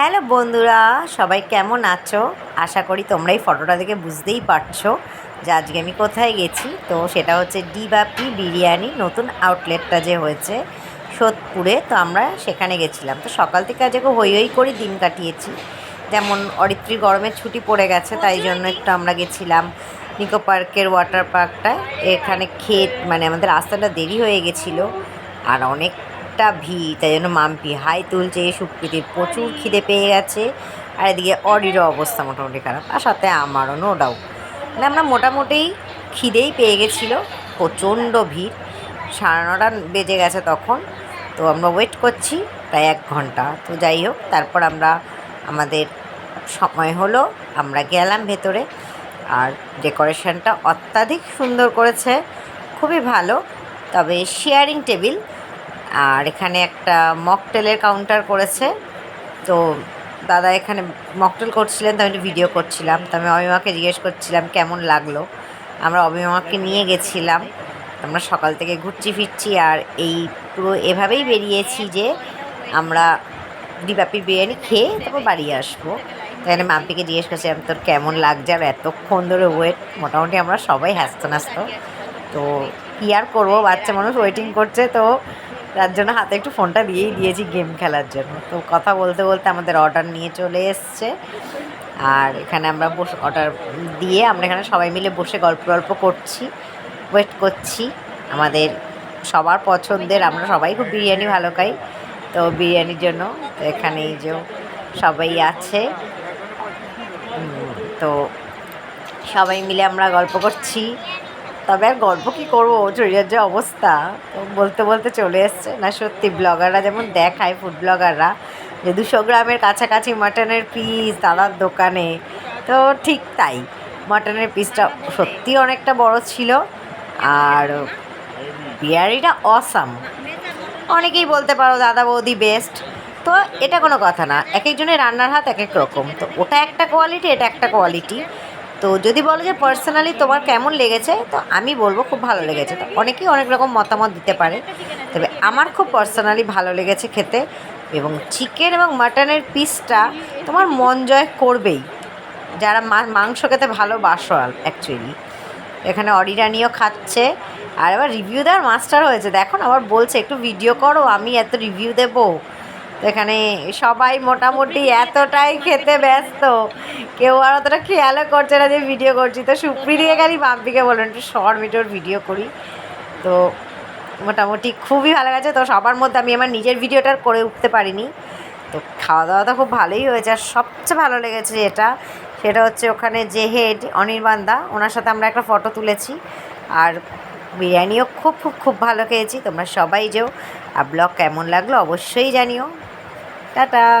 Hello বন্ধুরা, সবাই কেমন আছো? আশা করি তোমরা এই ফটোটা দেখে বুঝতেই পারছ যে আজকে আমি কোথায় গেছি। তো সেটা হচ্ছে ডিবাপি বিরিয়ানি, নতুন আউটলেটটা যে হয়েছে সোদপুরে, তো আমরা সেখানে গেছিলাম। তো সকাল থেকে আজকে হই হই করে দিন কাটিয়েছি। যেমন অরিত্রী গরমের ছুটি পড়ে গেছে, তাই জন্য একটু আমরা গেছিলাম নিকো পার্কের ওয়াটার পার্কটায় এখানে ক্ষেত মানে আমাদের রাস্তাটা দেরি হয়ে গেছিল। আর অনেকটা ভিড়, তাই জন্য মাম্পি হাই তুলছে, সুপ্রীতির প্রচুর খিদে পেয়ে গেছে। আর এদিকে অডিরও অবস্থা মোটামুটি খারাপ আর সাথে আমারও নো ডাউট মানে আমরা মোটামুটি খিদেই পেয়ে গেছিল, প্রচণ্ড ভিড়। সাড়ে নটা বেজে গেছে তখন, তো আমরা ওয়েট করছি প্রায় এক ঘণ্টা। তো যাই হোক, তারপর আমরা, আমাদের সময় হলো, আমরা গেলাম ভেতরে। আর ডেকোরেশনটা অত্যাধিক সুন্দর করেছে, খুবই ভালো। তবে শেয়ারিং টেবিল আর এখানে একটা মকটেলের কাউন্টার করেছে। তো দাদা এখানে মকটেল করছিলেন, তো আমি একটু ভিডিও করছিলাম। তো আমি অমিমাকে জিজ্ঞেস করছিলাম, কেমন লাগল? আমরা অমিমাকে নিয়ে গেছিলাম। আমরা সকাল থেকে ঘুরছি ফিরছি আর এই পুরো এভাবেই বেরিয়েছি যে আমরা ডিবাপির বিরিয়ানি খেয়ে তারপর বাড়ি আসব। তাই আমি মাম্পিকে জিজ্ঞেস করছিলাম তোর কেমন লাগছে? আর এতক্ষণ ধরে ওয়েট মোটামুটি আমরা সবাই হাসতো নাচতো। তো কী আর করব? বাচ্চা মানুষ ওয়েটিং করছে, তো তার জন্য হাতে একটু ফোনটা দিয়েই দিয়েছি গেম খেলার জন্য। তো কথা বলতে বলতে আমাদের অর্ডার নিয়ে চলে এসছে। আর এখানে আমরা বসে অর্ডার দিয়ে আমরা এখানে সবাই মিলে বসে গল্প গল্প করছি ওয়েট করছি। আমাদের সবার পছন্দের, আমরা সবাই খুব বিরিয়ানি ভালো খাই। তো বিরিয়ানির জন্য তো এখানে এই যে সবাই আছে। তো সবাই মিলে আমরা গল্প করছি। তবে আর গল্প কী করব? শরীরের যে অবস্থা, তো বলতে বলতে চলে এসছে। না, সত্যি ব্লগাররা যেমন দেখায় ফুড ব্লগাররা যে দুশো গ্রামের কাছাকাছি মাটনের পিস দাদার দোকানে। তো ঠিক তাই, মাটনের পিসটা সত্যি অনেকটা বড় ছিল। আর বিরিয়ানিটা অসাম অনেকেই বলতে পারো, দাদা বৌদি বেস্ট তো এটা কোনো কথা না এক একজনের রান্নার হাত এক এক রকম। তো ওটা একটা কোয়ালিটি এটা একটা কোয়ালিটি তো যদি বলো যে পার্সোনালি তোমার কেমন লেগেছে, তো আমি বলব খুব ভালো লেগেছে। তো অনেকেই অনেক রকম মতামত দিতে পারে। তবে আমার খুব পার্সোনালি ভালো লেগেছে খেতে এবং চিকেন এবং মাটনের পিসটা তোমার মন জয় করবেই। যারা মাংস খেতে ভালোবাসো অ্যাকচুয়ালি এখানে অডিরানিও খাচ্ছে। আর এবার রিভিউ দেওয়ার মাস্টার হয়েছে। দেখো আবার বলছে, একটু ভিডিও করো, আমি এত রিভিউ দেবো। এখানে সবাই মোটামুটি এতটাই খেতে ব্যস্ত। কেউ আর অতটা খেয়ালও করছে না যে ভিডিও করছি। তো সুপ্রিদি খালি বাম্পিকে বললেন একটু শর্ট ভিডিওর ভিডিও করি। তো মোটামুটি খুবই ভালো গেছে তো সবার মধ্যে আমি আমার নিজের ভিডিওটা করে উঠতে পারিনি। তো খাওয়া দাওয়া তো খুব ভালোই হয়েছে। আর সবচেয়ে ভালো লেগেছে যেটা, সেটা হচ্ছে ওখানে যে হেড অনির্বাণদা ওনার সাথে আমরা একটা ফটো তুলেছি। আর বিরিয়ানিও খুব খুব খুব ভালো খেয়েছি। তোমরা সবাই যেও। আর ব্লগ কেমন লাগল অবশ্যই জানিও। Dadah.